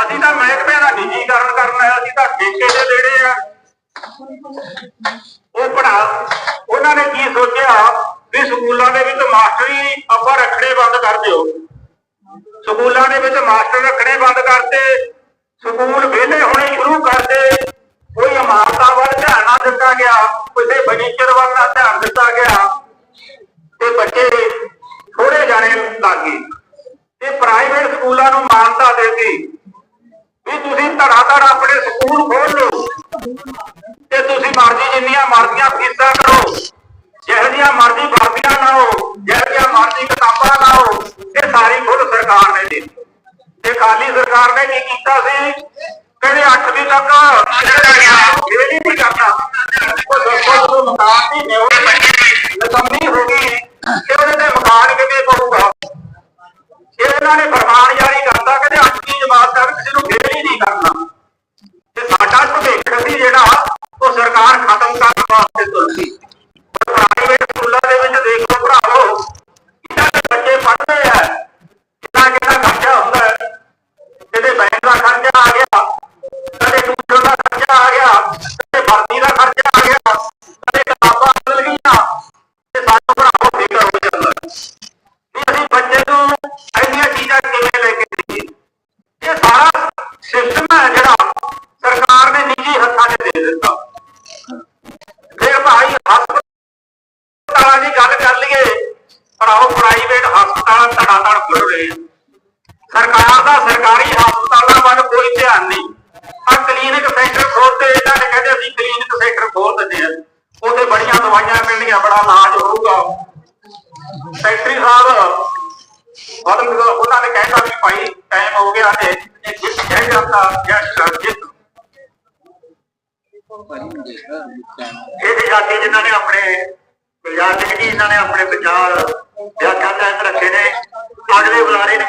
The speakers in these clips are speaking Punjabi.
ਅਸੀਂ ਤਾਂ ਮਹਿਕਮੇ ਦਾ ਨਿੱਜੀਕਰਨ ਕਰਨ ਅਸੀਂ ਤਾਂ ਠੇਕੇ ਦੇ ਦੇਣੇ ਆ। ਉਹ ਪੜਾ ਉਹਨਾਂ ਨੇ ਕੀ ਸੋਚਿਆ? ਵੀ ਸਕੂਲਾਂ ਦੇ ਵਿੱਚ ਮਾਸਟਰ ਹੀ ਆਪਾਂ ਰੱਖਣੇ ਬੰਦ ਕਰ ਦਿਓ। ਸਕੂਲਾਂ ਦੇ ਵਿੱਚ ਮਾਸਟਰ ਰੱਖਣੇ ਬੰਦ ਕਰਤੇ। ਸਕੂਲ ਵਿਹਲੇ ਹੋਣੇ ਸ਼ੁਰੂ ਕਰਤੇ ਕੋਈ ਇਮਾਰਤਾਂ ਵੱਲ ਧਿਆਨ ਨਾ ਦਿੱਤਾ ਗਿਆ ਕਿਸੇ ਫਰਨੀਚਰ ਵੱਲ ਨਾ ਧਿਆਨ ਦਿੱਤਾ ਗਿਆ ਤੇ ਬੱਚੇ ਥੋੜੇ ਜਾਣੇ ਲੱਗ ਗਏ ਤੇ ਪ੍ਰਾਈਵੇਟ ਸਕੂਲਾਂ ਨੂੰ ਮਾਨਤਾ ਦਿੱਤੀ ਵੀ ਤੁਸੀਂ ਧੜਾ ਧੜ ਆਪਣੇ ਸਕੂਲ ਖੋਲ ਲਓ ਤੇ ਤੁਸੀਂ ਮਰਜ਼ੀ ਜਿੰਨੀਆਂ ਮਰਜ਼ੀਆਂ ਫੀਸਾਂ ਕਰੋ ਜਿਹੋ ਜਿਹੀਆਂ ਮਰਜ਼ੀ ਵਰਦੀਆਂ ਲਾਓ ਜਿਹੋ ਜਿਹੀਆਂ ਮਰਜ਼ੀ ਕਿਤਾਬਾਂ ਲਾਓ, ਇਹ ਸਾਰੀ ਖੁਦ ਸਰਕਾਰ ਨੇ ਦਿੱਤੀ। ਤੇ ਖਾਲੀ ਸਰਕਾਰ ਨੇ ਕੀ ਕੀਤਾ ਸੀ? ਕਹਿੰਦੇ 8ਵੀਂ ਤੱਕ ਇਹ ਨਹੀਂ ਕਰਨਾ। ਉਹ ਦੱਸੋ ਉਹ ਮਕਾਨ ਦੀ ਨਿਉੜ ਨਕਮੀ ਹੋ ਗਈ ਕਿ ਉਹਦੇ ਤੇ ਮਕਾਨ ਕਿਵੇਂ ਪਊਗਾ? ਇਹਨਾਂ ਨੇ ਰਹੇ ਸਰਕਾਰ ਦਾ ਸਰਕਾਰੀ ਹਸਪਤਾਲਾਂ ਵੱਲ ਕੋਈ ਧਿਆਨ ਨਹੀਂ। ਆ ਕਲੀਨਿਕ ਸੈਂਟਰ ਖੋਲਤੇ ਇਹਨਾਂ ਨੇ ਕਹਿੰਦੇ ਅਸੀਂ ਕਲੀਨਿਕ ਸੈਂਟਰ ਖੋਲ ਦਿੰਦੇ ਆ ਉੱਥੇ ਬੜੀਆਂ ਦਵਾਈਆਂ ਮਿਲਣਗੀਆਂ ਬੜਾ ਇਲਾਜ ਹੋਊਗਾ। ਸੈਕਟਰੀ ਸਾਹਿਬ ਬਦਲ ਉਹਨਾਂ ਨੇ ਕਹਿਤਾ ਵੀ ਭਾਈ ਟਾਈਮ ਹੋ ਗਿਆ ਤੇ ਇਹ ਜਿੱਤ ਕਹਿ ਜਾਂਦਾ ਜੈਸ ਜਿੱਤ। ਇਹ ਜਾਤੀ ਜਿਨ੍ਹਾਂ ਨੇ ਆਪਣੇ, ਪੰਜਾਬ ਸਿੰਘ ਜੀ ਇਹਨਾਂ ਨੇ ਆਪਣੇ ਵਿਚਾਰ, ਵਿਆਖਿਆ ਤਹਿਤ ਰੱਖੇ ਨੇ। ਅਗਲੇ ਬੁਲਾਰੇ ਨੇ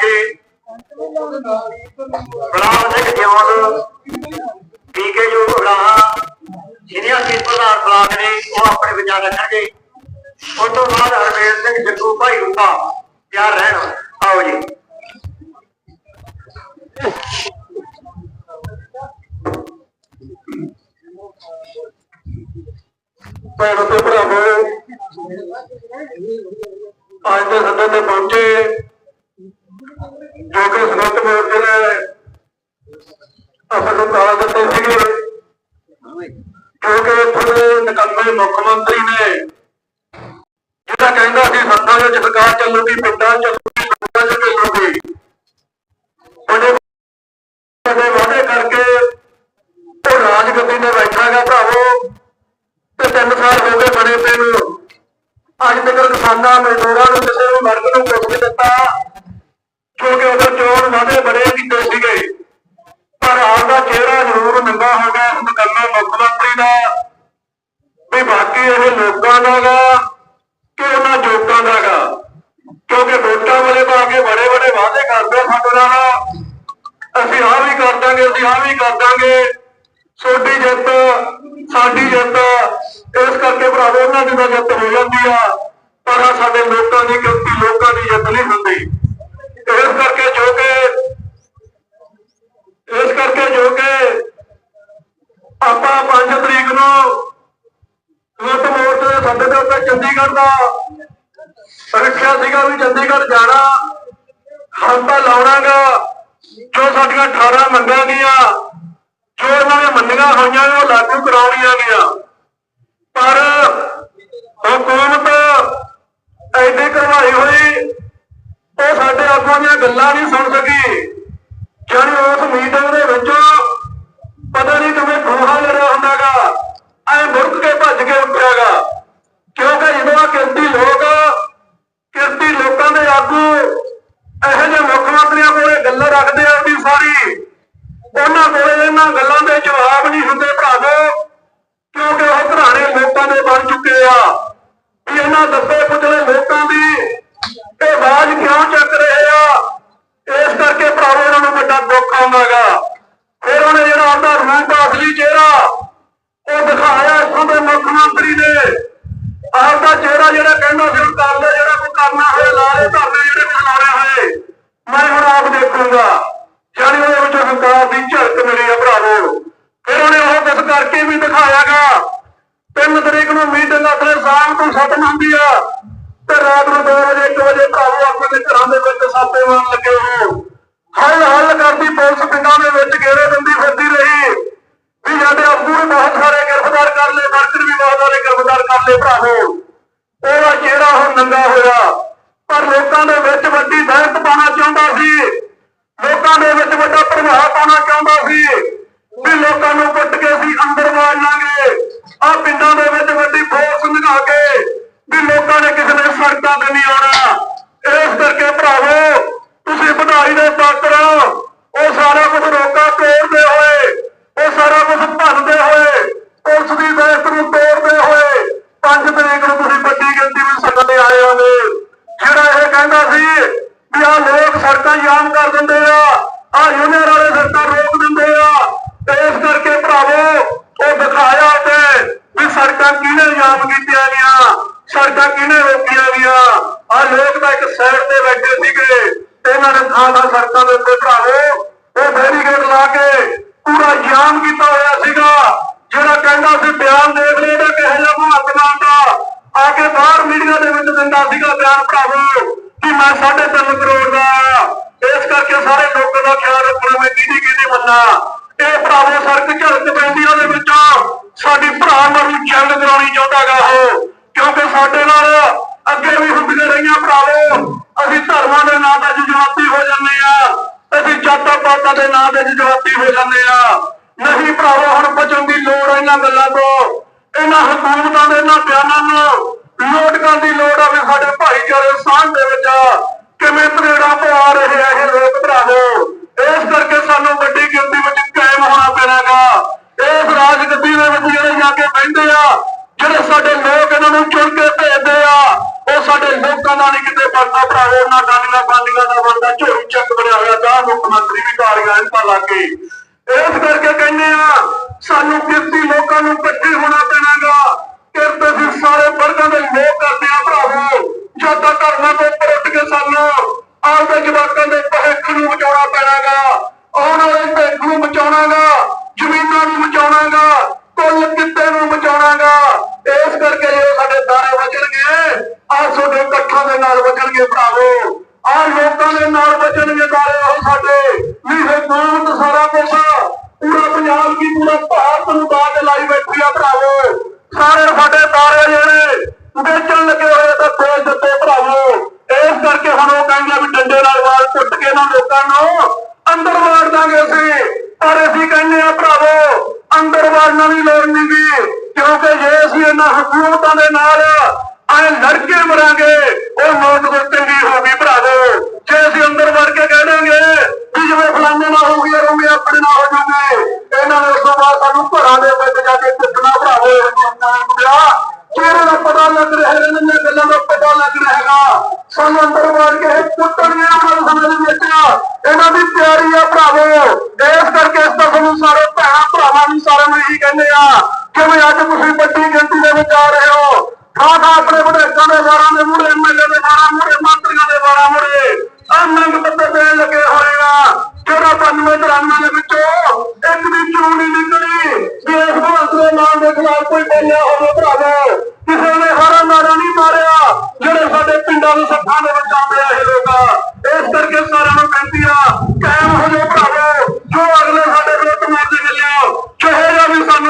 ਬਲਾਵ ਸਿੰਘ ਜਿਉਣ ਪੀਕੇ ਜੋ ਬੁਲਾਹਾ ਸੀਨੀਅਰ ਚੀਫ ਪ੍ਰਧਾਨ ਬਲਾਕ ਨੇ, ਉਹ ਆਪਣੇ ਵਿਚਾਰ ਰੱਖਣਗੇ ਉਸ ਤੋਂ ਬਾਅਦ ਹਰਮੇਲ ਸਿੰਘ ਜੱਗੂ ਭਾਈ ਰੂਪਾ, ਤਿਆਰ ਰਹਿਣ। ਆਓ ਜੀ। ਭੈਣੋ ਤੇ ਭਰਾਵੋ, ਅੱਜ ਦੇ ਸੱਦੇ ਤੇ ਪਹੁੰਚੇ ਜੋ ਕਿ ਸੰਗਤ ਮੋਰਚੇ ਨੇ ਆਪਾਂ ਨੂੰ ਕਾਲ ਦਿੱਤੇ ਸੀਗੇ। ਕਿਉਂਕਿ ਇੱਥੋਂ ਦੇ ਨਿਕੰਮੇ ਮੁੱਖ ਮੰਤਰੀ ਨੇ ਜਿਹੜਾ ਕਹਿੰਦਾ ਸੀ, ਸੱਤਾ ਵਿੱਚ ਸਰਕਾਰ ਚੱਲੂਗੀ, ਪਿੰਡਾਂ 'ਚ ਪਿੰਡਾਂ 'ਚ ਚੱਲੂਗੀ। ਉਹਦੇ ਉਹਦੇ ਵਾਅਦੇ ਕਰਕੇ ਉਹ ਰਾਜਗੱਦੀ ਤੇ ਬੈਠਾ ਗਾ ਭਰਾਵੋ, ਤੇ ਤਿੰਨ ਸਾਲ ਹੋ ਗਏ ਬਣੇ ਪਏ ਨੂੰ। ਅੱਜ ਤੱਕ ਕਿਸਾਨਾਂ ਮਜ਼ਦੂਰਾਂ ਨੂੰ ਕਿਸੇ ਨੂੰ ਵਰਗ ਨੂੰ ਕੁਝ ਨਹੀਂ ਦਿੱਤਾ। ਵਾਅਦੇ ਬੜੇ ਕੀਤੇ ਸੀਗੇ। ਪਰ ਆਪਦਾ ਚਿਹਰਾ ਜ਼ਰੂਰ ਨੰਗਾ ਹੋ ਗਿਆ ਇਸ ਨਿਕੰਮੇ ਮੁੱਖ ਮੰਤਰੀ ਦਾ। ਵੀ ਬਾਕੀ ਇਹ ਲੋਕਾਂ ਦਾ ਗਾ ਕਿ ਉਹਨਾਂ ਜੋਕਾਂ ਦਾ ਗਾ ਕਿਉਂਕਿ ਵੋਟਾਂ ਵਾਲੇ ਤਾਂ ਅੱਗੇ ਬੜੇ ਬੜੇ ਵਾਅਦੇ ਕਰਦੇ ਸਾਡੇ ਨਾਲ। ਅਸੀਂ ਆਹ ਵੀ ਕਰ ਦਾਂਗੇ, ਅਸੀਂ ਆਹ ਵੀ ਕਰ ਦਾਂਗੇ। ਛੋਟੀ ਜਿੱਤ, ਸਾਡੀ ਜਿੱਤ, ਇਸ ਕਰਕੇ ਭਰਾਵੋ, ਉਹਨਾਂ ਦੀ ਤਾਂ ਜਿੱਤ ਹੋ ਜਾਂਦੀ ਆ। ਪਰ ਸਾਡੇ ਲੋਕਾਂ ਦੀ ਗਿਣਤੀ ਲੋਕਾਂ ਦੀ ਜਿੱਤ ਨਹੀਂ ਹੁੰਦੀ। ਇਸ ਕਰਕੇ ਜੋ ਕਿ, ਇਸ ਕਰਕੇ ਜੋ ਕਿ ਆਪਾਂ 5 ਤਰੀਕ ਨੂੰ ਵੋਟ ਮੋਰਚੇ ਦੇ ਸੱਦੇ ਦੇ ਉੱਤੇ ਚੰਡੀਗੜ੍ਹ ਦਾ ਰੱਖਿਆ ਸੀਗਾ ਵੀ ਚੰਡੀਗੜ੍ਹ ਜਾਣਾ। ਹਲਤਾ ਲਾਉਣਾਗਾ, ਜੋ ਸਾਡੀਆਂ 18 ਮੰਗਾਂ ਗਈਆਂ, ਜੋ ਉਹਨਾਂ ਨੇ ਮੰਨੀਆਂ ਹੋਈਆਂ ਉਹ ਲਾਗੂ ਕਰਾਉਣੀਆਂ ਗਈਆਂ। ਪਰ ਹਕੂਮਤ ਐਡੀ ਕਰਵਾਈ ਹੋਈ ਉਹ ਸਾਡੇ ਆਗੂਆਂ ਦੀਆਂ ਗੱਲਾਂ ਨਹੀਂ ਸੁਣ ਸਕੀ। ਜਾਨੀ ਉਸ ਮੀਟਿੰਗ ਦੇ ਵਿੱਚ ਪਤਾ ਨਹੀਂ ਕਿਵੇਂ ਖੋਹਾ ਲੜਿਆ ਹੁੰਦਾਗਾ। ਐ ਮੁਰਕ ਕਰੂਗਾ। ਯਾਨੀ ਉਹਦੇ ਵਿੱਚੋਂ ਹੰਕਾਰ ਦੀ ਝਲਕ ਮਿਲੀ ਆ ਭਰਾਵੋ। ਫਿਰ ਉਹਨੇ ਉਹ ਕੁਝ ਕਰਕੇ ਵੀ ਦਿਖਾਇਆਗਾ। ਤਿੰਨ ਤਰੀਕ ਨੂੰ ਮੀਟਿੰਗ ਆਖਰੇ ਸਾਲ ਤੋਂ ਖਤਮ ਹੁੰਦੀ ਆ। ਤੇ ਰਾਤ ਨੂੰ 2 ਵਜੇ 1 ਵਜੇ ਭਰਾਵੋ ਆਪਣੇ ਘਰਾਂ ਦੇ ਵਿੱਚ ਸਾਪੇ ਮਾਰਨ ਲੱਗੇ ਹੋ। ਹਲ ਹਲ ਕਰਦੀ ਪੁਲਿਸ ਪਿੰਡਾਂ ਆ ਲੋਕ ਤਾਂ ਇੱਕ ਸਾਈਡ ਤੇ ਬੈਠੇ ਸੀਗੇ ਇਹਨਾਂ ਨੇ ਥਾਂ ਥਾਂ ਸੜਕਾਂ ਦੇ ਉੱਤੇ ਭਰਾਵੋ ਉਹ ਬੈਰੀਕੇਡ ਲਾ ਕੇ ਪੂਰਾ ਜਾਮ ਕੀਤਾ ਹੋਇਆ ਸੀਗਾ। ਜਿਹੜਾ ਕਹਿੰਦਾ ਸੀ, ਬਿਆਨ ਦੇਖ ਲਓ ਇਹਦਾ ਕਿਹੋ ਜਿਹਾ ਭਾਤਨਾਮ ਦਾ ਆ ਕੇ ਬਾਹਰ ਮੀਡੀਆ ਦੇ ਵਿੱਚ ਦਿੰਦਾ ਸੀਗਾ ਬਿਆਨ ਭਰਾਵੋ ਕਿ ਮੈਂ 3.5 ਕਰੋੜ ਦਾ ਇਸ ਕਰਕੇ ਸਾਰੇ ਲੋਕਾਂ ਦਾ ਖਿਆਲ ਰੱਖਣਾ ਮੈਂ ਕਿਹਦੀ ਕਿਹਦੀ ਮੰਨਾ। ਇਹ ਭਰਾਵੋ ਸੜਕ ਝਲਕ ਪੈਂਦੀ ਦੇ ਵਿੱਚ ਸਾਡੀ ਭਰਾ ਨੂੰ ਚੈਲੰਜ ਕਰਾਉਣੀ ਚਾਹੁੰਦਾਗਾ ਉਹ। ਕਿਉਂਕਿ ਸਾਡੇ ਨਾਲ ਅੱਗੇ ਵੀ ਹੁੰਦੀਆਂ ਰਹੀਆਂ ਭਰਾਵੋ। ਅਸੀਂ ਧਰਮਾਂ ਦੇ ਨਾਂ ਤੇ ਜਜ਼ਬਾਤੀ ਹੋ ਜਾਂਦੇ ਆ। ਅਸੀਂ ਜਾਤਾਂ ਪਾਤਾਂ ਦੇ ਨਾਂ ਤੇ ਜਜ਼ਬਾਤੀ ਹੋ ਜਾਂਦੇ ਆ। ਨਹੀਂ ਭਰਾਵੋ, ਹੁਣ ਬਚਣ ਦੀ ਲੋੜ ਇਹਨਾਂ ਗੱਲਾਂ ਤੋਂ। ਇਹਨਾਂ ਹਕੂਮਤਾਂ ਦੇ ਇਹਨਾਂ ਬਿਆਨਾਂ ਨੂੰ ਨੋਟ ਕਰਨ ਦੀ ਲੋੜ ਆ ਵੀ ਸਾਡੇ ਭਾਈਚਾਰੇ ਸਾਂਝ ਦੇ ਵਿੱਚ ਕਿਵੇਂ ਤਰੇੜਾ ਪਵਾ ਰਹੇ ਆ ਇਹ ਲੋਕ ਭਰਾਵੋ। ਇਸ ਕਰਕੇ ਸਾਨੂੰ ਵੱਡੀ solamente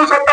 মানুষ